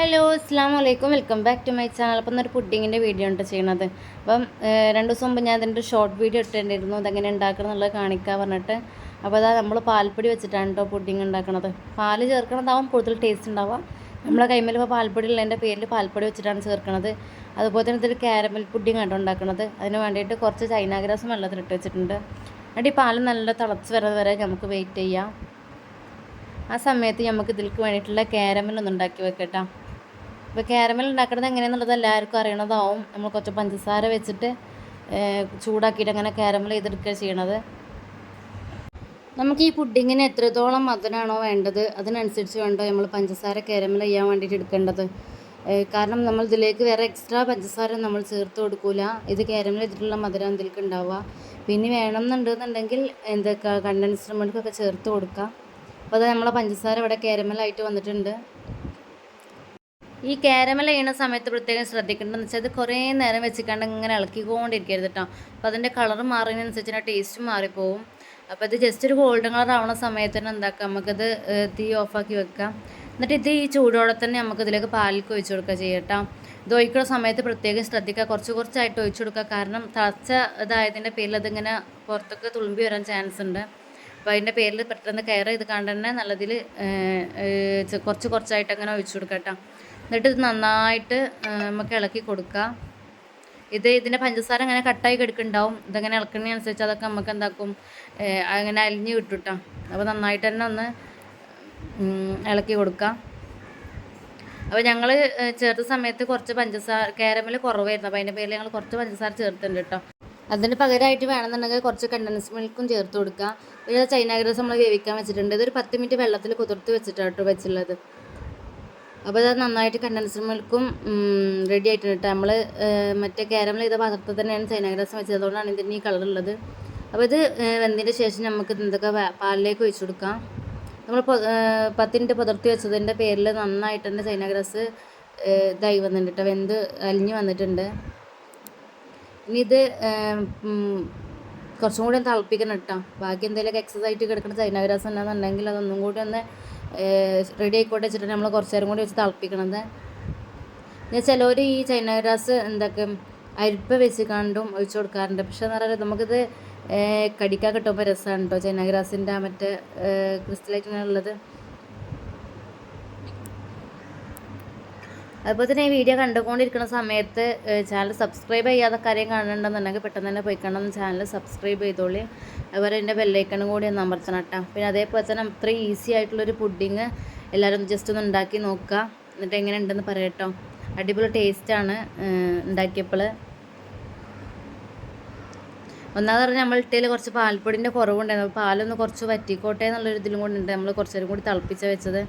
Hello അസ്സാം വലൈക്കും welcome back to my channel. Appam എന്നൊരു പുഡിങ്ങിന്റെ വീഡിയോ ഉണ്ട് ചെയ്യണത്. അപ്പം രണ്ട് ദിവസം മുമ്പ് ഞാൻ അതിന്റെ ഷോർട്ട് വീഡിയോ ഇട്ടിട്ടുണ്ടായിരുന്നു. അതെങ്ങനെ ഉണ്ടാക്കണം എന്നുള്ളത് കാണിക്കാൻ പറഞ്ഞിട്ട്. അപ്പോൾ അതാ നമ്മൾ പാൽപ്പൊടി വെച്ചിട്ടാണ് കേട്ടോ പുഡിങ് ഉണ്ടാക്കണത്. പാൽ ചേർക്കണതാവും കൂടുതൽ ടേസ്റ്റ് ഉണ്ടാവുക. നമ്മളെ കൈമേൽ ഇപ്പോൾ പാൽപ്പൊടി ഉള്ളതിന്റെ പേരിൽ പാൽപ്പൊടി വെച്ചിട്ടാണ് ചേർക്കണത്. അതുപോലെ തന്നെ ഇതൊരു കാരമൽ പുഡിങ് ആണ് ഉണ്ടാക്കണത്. അതിന് വേണ്ടിയിട്ട് കുറച്ച് ചൈനാഗ്രാസം വെള്ളത്തിൽ ഇട്ട് വെച്ചിട്ടുണ്ട്. എന്നിട്ട് ഈ പാൽ നല്ല തിളച്ച് വരുന്നത് വരെ നമുക്ക് വെയിറ്റ് ചെയ്യാം. ആ സമയത്ത് നമുക്ക് ഇതിലേക്ക് വേണ്ടിയിട്ടുള്ള കാരമൽ ഒന്ന് ഉണ്ടാക്കി വെക്കട്ടോ. അപ്പോൾ കാരമൽ ഉണ്ടാക്കുന്നത് എങ്ങനെയാണെന്നുള്ളത് എല്ലാവർക്കും അറിയണതാവും. നമ്മൾ കുറച്ച് പഞ്ചസാര വെച്ചിട്ട് ചൂടാക്കിയിട്ട് അങ്ങനെ കാരമൽ ചെയ്തെടുക്കുക ചെയ്യണത്. നമുക്ക് ഈ പുഡിങ്ങിന് എത്രത്തോളം മധുരമാണോ വേണ്ടത് അതിനനുസരിച്ച് വേണ്ടോ നമ്മൾ പഞ്ചസാര കാരമൽ ചെയ്യാൻ വേണ്ടിയിട്ട് എടുക്കേണ്ടത്. കാരണം നമ്മൾ ഇതിലേക്ക് വേറെ എക്സ്ട്രാ പഞ്ചസാര നമ്മൾ ചേർത്ത് കൊടുക്കില്ല ഇത് കാരമൽ ചെയ്തിട്ടുള്ള മധുരം ഇതിലേക്ക് ഉണ്ടാവുക. പിന്നെ വേണമെന്നുണ്ടെന്നുണ്ടെങ്കിൽ എന്തൊക്കെ കണ്ടൻസ്ഡ് മിൽക്കൊക്കെ ചേർത്ത് കൊടുക്കാം. അപ്പോൾ അത് നമ്മളെ പഞ്ചസാര ഇവിടെ കാരമലായിട്ട് വന്നിട്ടുണ്ട്. ഈ കാരമൽ ചെയ്യണ സമയത്ത് പ്രത്യേകം ശ്രദ്ധിക്കേണ്ടതെന്ന് വെച്ചാൽ അത് കുറേ നേരം വെച്ചിക്കാണ്ട് ഇങ്ങനെ ഇളക്കിക്കൊണ്ടിരിക്കരുത് കേട്ടോ അപ്പോൾ അതിന്റെ കളർ മാറുന്നതിനനുസരിച്ച് ടേസ്റ്റ് മാറിപ്പോവും. അപ്പോൾ ഇത് ജസ്റ്റ് ഒരു ഗോൾഡൻ കളർ ആവുന്ന സമയത്ത് തന്നെ എന്താക്കാം? നമുക്കത് തീ ഓഫാക്കി വെക്കാം. എന്നിട്ട് ഇത് ഈ ചൂടോടെ തന്നെ നമുക്ക് ഇതിലേക്ക് പാലിലേക്ക് ഒഴിച്ചു കൊടുക്കുക ചെയ്യട്ടോ ഇത് ഒഴിക്കുന്ന സമയത്ത് പ്രത്യേകം ശ്രദ്ധിക്കുക. കുറച്ച് കുറച്ചായിട്ട് ഒഴിച്ചു കൊടുക്കുക. കാരണം തളച്ച ഇതായതിന്റെ പേരിൽ അതിങ്ങനെ പുറത്തൊക്കെ തുളുമ്പി വരാൻ ചാൻസ് ഉണ്ട്. അപ്പോൾ അതിന്റെ പേരിൽ പെട്ടെന്ന് കയറി ഇത് കണ്ട് തന്നെ നല്ലതിൽ കുറച്ച് കുറച്ചായിട്ട് അങ്ങനെ ഒഴിച്ചു കൊടുക്കാം കേട്ടോ എന്നിട്ട് ഇത് നന്നായിട്ട് നമുക്ക് ഇളക്കി കൊടുക്കുക. ഇത് ഇതിന്റെ പഞ്ചസാര അങ്ങനെ കട്ടായി കിടക്കുന്നുണ്ടാവും. ഇതങ്ങനെ ഇളക്കുന്നതിനനുസരിച്ച് അതൊക്കെ നമുക്ക് എന്താക്കും അങ്ങനെ അലിഞ്ഞ് കിട്ടും അപ്പോൾ നന്നായിട്ട് തന്നെ ഒന്ന് ഇളക്കി കൊടുക്കുക. അപ്പോൾ ഞങ്ങൾ ചേർത്ത സമയത്ത് കുറച്ച് പഞ്ചസാര കാരമൽ കുറവായിരുന്നു. അപ്പോൾ അതിന്റെ പേരിൽ ഞങ്ങൾ കുറച്ച് പഞ്ചസാര ചേർത്തുണ്ട് കേട്ടോ അതിന് പകരമായിട്ട് വേണമെന്നുണ്ടെങ്കിൽ കുറച്ച് കണ്ടൻസ് മിൽക്കും ചേർത്ത് കൊടുക്കുക. പിന്നെ ചൈനാഗ്രസ് നമ്മൾ വേവിക്കാൻ വെച്ചിട്ടുണ്ട്. ഇതൊരു പത്ത് മിനിറ്റ് വെള്ളത്തിൽ കുതിർത്ത് വെച്ചിട്ടാണ് കേട്ടോ വെച്ചുള്ളത് അപ്പോൾ അത് നന്നായിട്ട് കണ്ടൻസർ മിൽക്കും റെഡി ആയിട്ടുണ്ട് കേട്ടോ. നമ്മൾ മറ്റേ കാരമൽ ചെയ്ത പാത്രത്തിൽ തന്നെയാണ് സൈനാഗ്രാസം വെച്ചത്. അതുകൊണ്ടാണ് ഇതിന് ഈ കളറുള്ളത് അപ്പോൾ ഇത് വെന്തതിന്റെ ശേഷം നമുക്ക് എന്തൊക്കെ പാലിലേക്ക് ഒഴിച്ചു കൊടുക്കാം. നമ്മൾ പത്തിന്റെ പുതർത്തി വെച്ചതിന്റെ പേരിൽ നന്നായിട്ട് തന്നെ സൈനാഗ്രാസ് ഇതായി വന്നിട്ടുണ്ട് കേട്ടോ. വെന്ത് അലിഞ്ഞ് വന്നിട്ടുണ്ട്. ഇനി ഇത് കുറച്ചും കൂടി തിളപ്പിക്കണം കേട്ടോ. ബാക്കി എന്തെങ്കിലുമൊക്കെ എക്സസൈസ് ആയിട്ട് കിടക്കുന്ന ചൈന ഗ്രാസ് ഉണ്ടെന്നുണ്ടെങ്കിൽ അതൊന്നും കൂടി ഒന്ന് റെഡി ആയിക്കോട്ടെ വെച്ചിട്ട് നമ്മൾ കുറച്ച് നേരം കൂടി വെച്ച് തിളപ്പിക്കണത്. ഞാൻ ചിലവർ ഈ ചൈന ഗ്രാസ് എന്തൊക്കെ അരിപ്പ വെച്ച് കണ്ടും ഒഴിച്ചു കൊടുക്കാറുണ്ട്. പക്ഷെ എന്ന് പറഞ്ഞാൽ നമുക്കിത് കടിക്കാൻ കിട്ടുമ്പോൾ രസമാണ് കേട്ടോ ചൈന ഗ്രാസിന്റെ മറ്റേ ക്രിസ്റ്റലായിട്ട് അതുപോലെ തന്നെ ഈ വീഡിയോ കണ്ടുകൊണ്ടിരിക്കുന്ന സമയത്ത് ചാനൽ സബ്സ്ക്രൈബ് ചെയ്യാതെ കാര്യം കാണുന്നുണ്ടെന്നുണ്ടെങ്കിൽ പെട്ടെന്ന് തന്നെ പോയി കാണണം ചാനൽ സബ്സ്ക്രൈബ് ചെയ്തോളി. അതുപോലെ എന്റെ ബെല്ലൈക്കണും കൂടി ഒന്ന് അമർത്തണം കേട്ടോ. പിന്നെ അതേപോലെ തന്നെ അത്ര ഈസി ആയിട്ടുള്ളൊരു പുഡിങ് എല്ലാവരും ജസ്റ്റ് ഒന്ന് ഉണ്ടാക്കി നോക്കുക. എന്നിട്ട് എങ്ങനെ ഉണ്ടെന്ന് പറയട്ടോ അടിപൊളി ടേസ്റ്റാണ് ഉണ്ടാക്കിയപ്പോൾ. ഒന്നാമത് പറഞ്ഞാൽ നമ്മൾ ഇട്ടയിൽ കുറച്ച് പാൽപ്പൊടിന്റെ കുറവുണ്ടായിരുന്നു. പാലൊന്ന് കുറച്ച് വറ്റിക്കോട്ടെ എന്നുള്ളൊരു ഇതിലും കൂടി നമ്മൾ കുറച്ചേരും കൂടി തിളപ്പിച്ച് വെച്ചത്.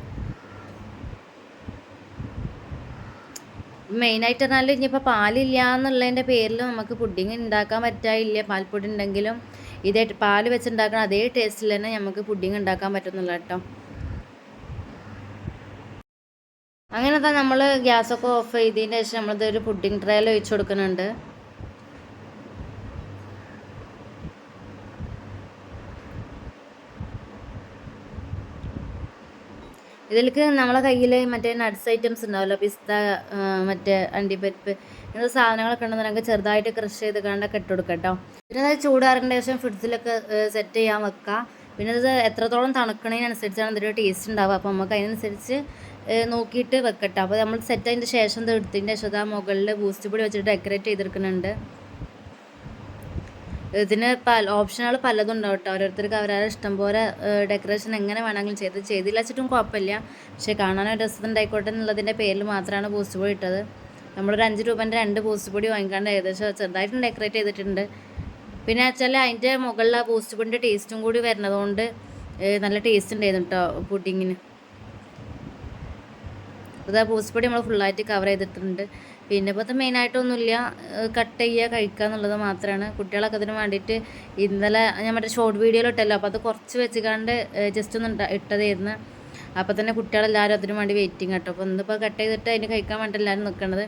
മെയിനായിട്ട് പറഞ്ഞാൽ ഇനിയിപ്പോൾ പാലില്ല എന്നുള്ളതിന്റെ പേരിൽ നമുക്ക് പുഡിങ് ഉണ്ടാക്കാൻ പറ്റായില്ല പാൽപ്പൊടി ഉണ്ടെങ്കിലും ഇതേ പാൽ വെച്ചുണ്ടാക്കുന്ന അതേ ടേസ്റ്റിൽ തന്നെ നമുക്ക് പുഡിങ് ഉണ്ടാക്കാൻ പറ്റുന്നില്ല കേട്ടോ. അങ്ങനെ തന്നെ നമ്മൾ ഗ്യാസൊക്കെ ഓഫ് ചെയ്തതിന് ശേഷം നമ്മളിതൊരു പുഡിങ് ട്രയൽ ഒഴിച്ചു കൊടുക്കുന്നുണ്ട്. ഇതിലേക്ക് നമ്മളെ കയ്യിൽ മറ്റേ നട്ട്സ് ഐറ്റംസ് ഉണ്ടാവുമല്ലോ പിസ്ത മറ്റേ അണ്ടിപ്പരിപ്പ് ഇങ്ങനത്തെ സാധനങ്ങളൊക്കെ ഉണ്ടെന്നുണ്ടെങ്കിൽ ചെറുതായിട്ട് ക്രഷ് ചെയ്ത് കണ്ടൊക്കെ ഇട്ട് കൊടുക്കാം കേട്ടോ പിന്നെ അത് ചൂടാറിന്റെ ശേഷം ഫ്രിഡ്ജിലൊക്കെ സെറ്റ് ചെയ്യാൻ വെക്കുക പിന്നെ ഇത് എത്രത്തോളം തണുക്കണതിനനുസരിച്ചാണ് ഇതിന്റെ ടേസ്റ്റ് ഉണ്ടാവുക. അപ്പോൾ നമുക്ക് അതിനനുസരിച്ച് നോക്കിയിട്ട് വെക്കട്ടോ. അപ്പോൾ നമ്മൾ സെറ്റ് അതിന്റെ ശേഷം ഇത് എടുത്തതിന്റെ ശേഷം മുകളിൽ ബൂസ്റ്റ് പൊടി വെച്ചിട്ട് ഡെക്കറേറ്റ് ചെയ്തെടുക്കുന്നുണ്ട്. ഇതിന് പല ഓപ്ഷനുകൾ പലതും ഉണ്ടാവും കേട്ടോ. ഓരോരുത്തർക്ക് അവരവരുടെ ഇഷ്ടം പോലെ ഡെക്കറേഷൻ എങ്ങനെ വേണമെങ്കിലും ചെയ്ത്. ചെയ്തില്ല വെച്ചിട്ടും കുഴപ്പമില്ല. പക്ഷേ കാണാനൊരു രസം രസമുണ്ടായിക്കോട്ടെ എന്നുള്ളതിന്റെ പേരിൽ മാത്രമാണ് പോസ്റ്റ് പൊടി ഇട്ടത്. നമ്മളൊരു അഞ്ച് രൂപേന്റെ രണ്ട് പോസ്റ്റ് പൊടി വാങ്ങിക്കാണ്ട് ഏകദേശം ചെറുതായിട്ട് ഡെക്കറേറ്റ് ചെയ്തിട്ടുണ്ട്. പിന്നെ വെച്ചാൽ അതിന്റെ മുകളിൽ ആ പോസ്റ്റ് പൊടിന്റെ ടേസ്റ്റും കൂടി വരുന്നതുകൊണ്ട് നല്ല ടേസ്റ്റ് ഉണ്ടായിരുന്നു കേട്ടോ പുഡിങ്ങിന് അത് ആ ബൂസ്റ്റ് പൊടി നമ്മൾ ഫുള്ളായിട്ട് കവർ ചെയ്തിട്ടുണ്ട്. പിന്നെ ഇപ്പോൾ മെയിനായിട്ടൊന്നുമില്ല കട്ട് ചെയ്യുക കഴിക്കുക എന്നുള്ളത് മാത്രമാണ്. കുട്ടികളൊക്കെ അതിന് വേണ്ടിയിട്ട് ഇന്നലെ ഞാൻ മറ്റേ ഷോർട്ട് വീഡിയോയിൽ ഇട്ടല്ലോ. അപ്പോൾ അത് കുറച്ച് വെച്ചുകാണ്ട് ജസ്റ്റ് ഒന്ന് ഇട്ട- ഇട്ടതായിരുന്നു. അപ്പോൾ തന്നെ കുട്ടികളെല്ലാവരും അതിന് വേണ്ടി വെയിറ്റിംഗ് കേട്ടോ. അപ്പോൾ ഇന്നിപ്പോൾ കട്ട് ചെയ്തിട്ട് അതിന് കഴിക്കാൻ വേണ്ടി എല്ലാവരും നിൽക്കണത്.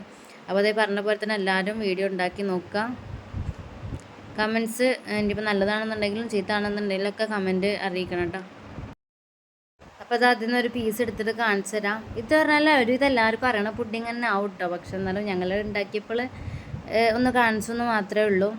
അപ്പോൾ അതേ പറഞ്ഞ പോലെ തന്നെ എല്ലാവരും വീഡിയോ ഉണ്ടാക്കി നോക്കുക. കമൻസ് ഇനിയിപ്പോൾ നല്ലതാണെന്നുണ്ടെങ്കിലും ചീത്താണെന്നുണ്ടെങ്കിലും ഒക്കെ കമന്റ് അറിയിക്കണം കേട്ടോ. അപ്പോൾ അത് അതിൽ നിന്ന് ഒരു പീസ് എടുത്തിട്ട് കാണിച്ചു തരാം. ഇത് പറഞ്ഞാൽ ഒരു ഇതെല്ലാവർക്കും അറിയണ പുഡിങ് തന്നെ ആവും കേട്ടോ പക്ഷെ എന്നാലും ഞങ്ങൾ ഉണ്ടാക്കിയപ്പോൾ ഒന്ന് കാണിച്ചു എന്ന് മാത്രമേ ഉള്ളൂ.